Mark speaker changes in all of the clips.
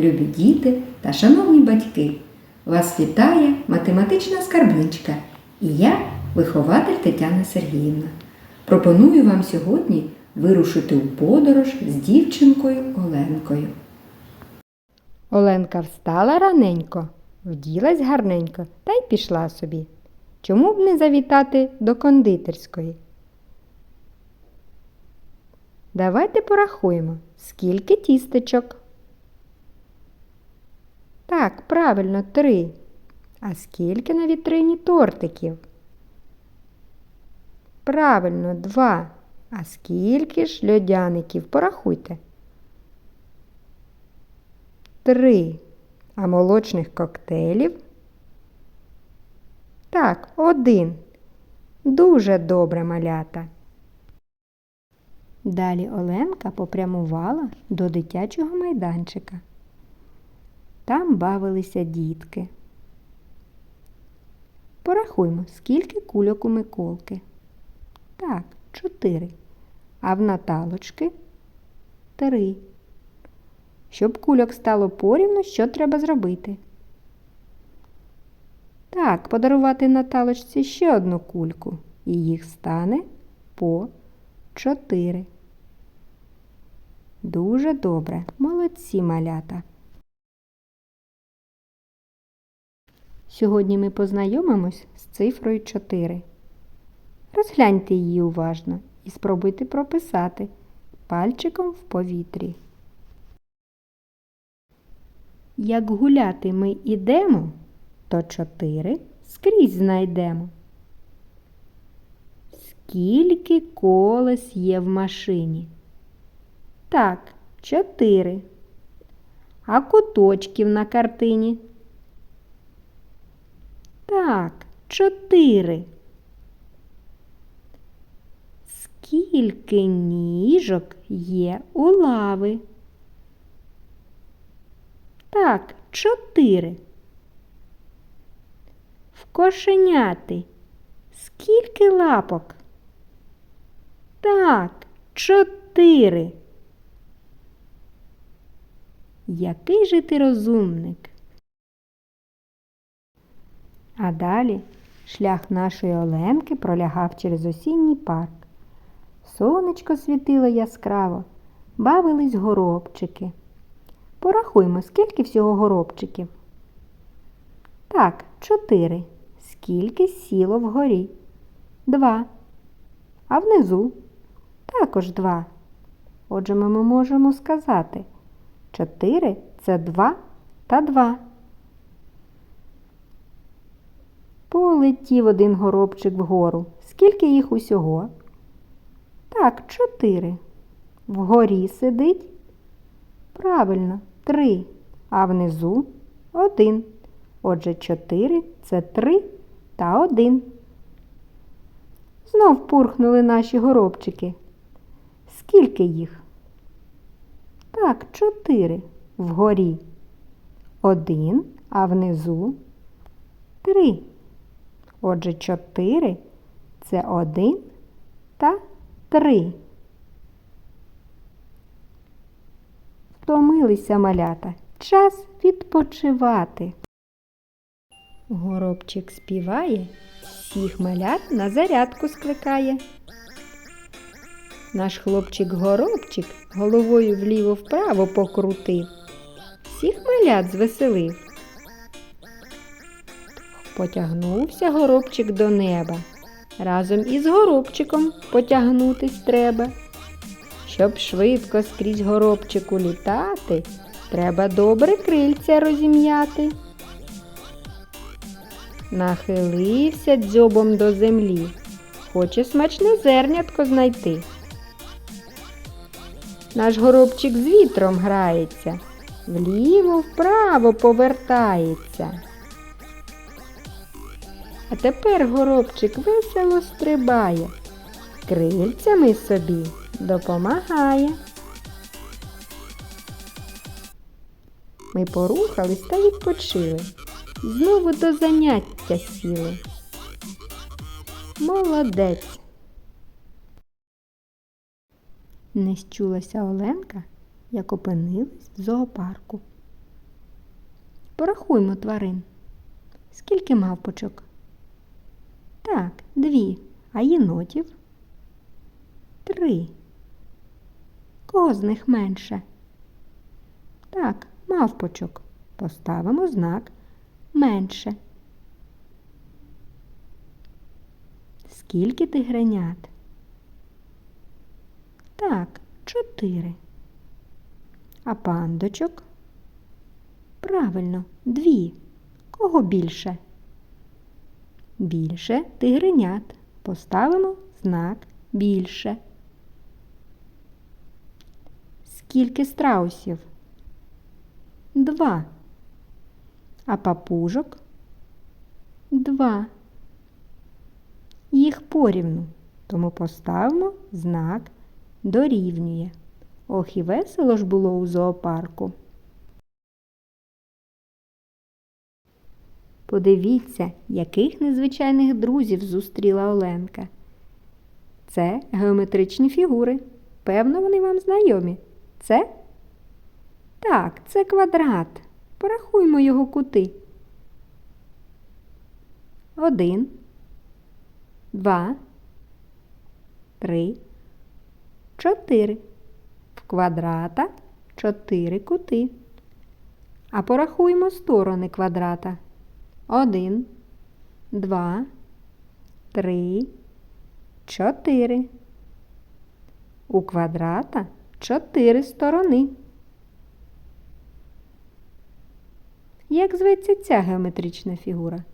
Speaker 1: любі діти та шановні батьки! Вас вітає математична скарбничка і я, вихователь Тетяна Сергіївна. Пропоную вам сьогодні вирушити у подорож з дівчинкою Оленкою.
Speaker 2: Оленка встала раненько, вділась гарненько та й пішла собі. Чому б не завітати до кондитерської? Давайте порахуємо, скільки тістечок. Так, правильно, три. А скільки на вітрині тортиків? Правильно, два. А скільки ж льодяників? Порахуйте. Три. А молочних коктейлів? Так, один. Дуже добре малята. Далі Оленка попрямувала до дитячого майданчика. Там бавилися дітки. Порахуймо, скільки кульок у Миколки. Так, чотири. А в Наталочки три. Щоб кульок стало порівну, що треба зробити? Так, подарувати Наталочці ще одну кульку, і їх стане по чотири. Дуже добре, молодці малята. Сьогодні ми познайомимось з цифрою 4. Розгляньте її уважно і спробуйте прописати пальчиком в повітрі. Як гуляти ми ідемо, то чотири скрізь знайдемо. Скільки колес є в машині? Так, чотири. А куточків на картині? Так, чотири. Скільки ніжок є у лави? Так, чотири. В кошеняти скільки лапок? Так, чотири. Який же ти розумник? А далі шлях нашої Оленки пролягав через осінній парк. Сонечко світило яскраво, бавились горобчики. Порахуймо, скільки всього горобчиків. Так, чотири. Скільки сіло вгорі? Два. А внизу також два. Отже, ми можемо сказати чотири це два та два. Полетів один горобчик вгору. Скільки їх усього? Так, чотири. Вгорі сидить. Правильно, три. А внизу один. Отже, чотири це три та один. Знов пурхнули наші горобчики. Скільки їх? Так, чотири. Вгорі один, а внизу три. Отже, чотири це один та три. Втомилися малята. Час відпочивати. Горобчик співає, всіх малят на зарядку скликає. Наш хлопчик-горобчик головою вліво-вправо покрутив, всіх малят звеселив. Потягнувся горобчик до неба. Разом із горобчиком потягнутись треба. Щоб швидко скрізь горобчику літати, треба добре крильця розім'яти. Нахилився дзьобом до землі, хоче смачне зернятко знайти. Наш горобчик з вітром грається, вліво-вправо повертається. А тепер горобчик весело стрибає, крильцями собі допомагає. Ми порухались та відпочили. Знову до заняття сіли. Молодець. Не щулася Оленка, як опинилась в зоопарку. порахуймо тварин. Скільки мавпочок? Так, дві. А єнотів? Три. Кого з них менше? Так, мавпочок. Поставимо знак менше. Скільки тигренят? Так, чотири. А пандочок? Правильно, дві. Кого більше? Більше тигренят. Поставимо знак більше. Скільки страусів? Два. А папужок? Два. Їх порівну, тому поставимо знак дорівнює. Ох і весело ж було у зоопарку. Подивіться, яких незвичайних друзів зустріла Оленка. Це геометричні фігури. Певно, вони вам знайомі. Це? Так, це квадрат. Порахуймо його кути. Один, два, три, чотири. В квадрата чотири кути. А порахуємо сторони квадрата. Один, два, три, чотири. У квадрата чотири сторони. Як зветься ця геометрична фігура?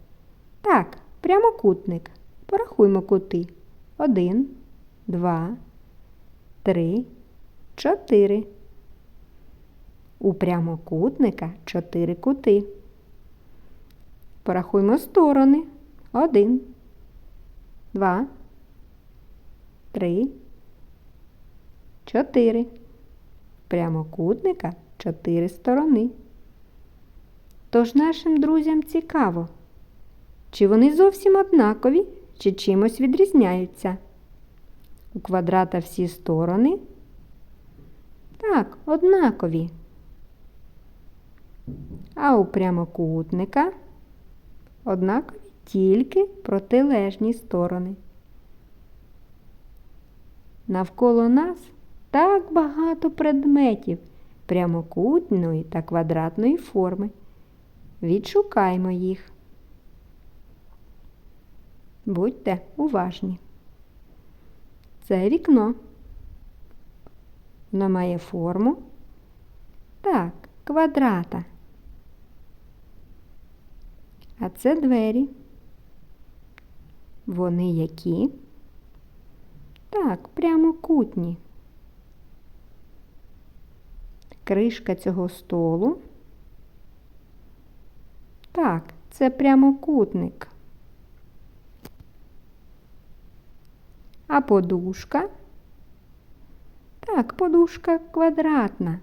Speaker 2: Так, прямокутник. Порахуймо кути. Один, два, три, чотири. У прямокутника чотири кути. Порахуймо сторони. Один, два, три, чотири. Прямокутника чотири сторони. Тож нашим друзям цікаво, чи вони зовсім однакові, чи чимось відрізняються. У квадрата всі сторони. Так, однакові. А у прямокутника однакові тільки протилежні сторони. Навколо нас так багато предметів прямокутної та квадратної форми. Відшукаймо їх. Будьте уважні. Це вікно. Воно має форму. Так, квадрата. А це двері. Вони які? Так, прямокутні. Кришка цього столу. Так, це прямокутник. А подушка? Так, подушка квадратна.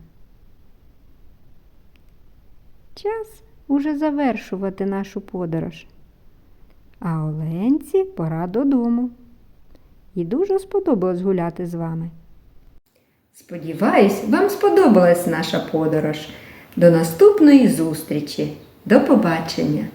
Speaker 2: Час уже завершувати нашу подорож. А Оленці пора додому. І дуже сподобалось гуляти з вами.
Speaker 1: Сподіваюсь, вам сподобалась наша подорож. До наступної зустрічі. До побачення!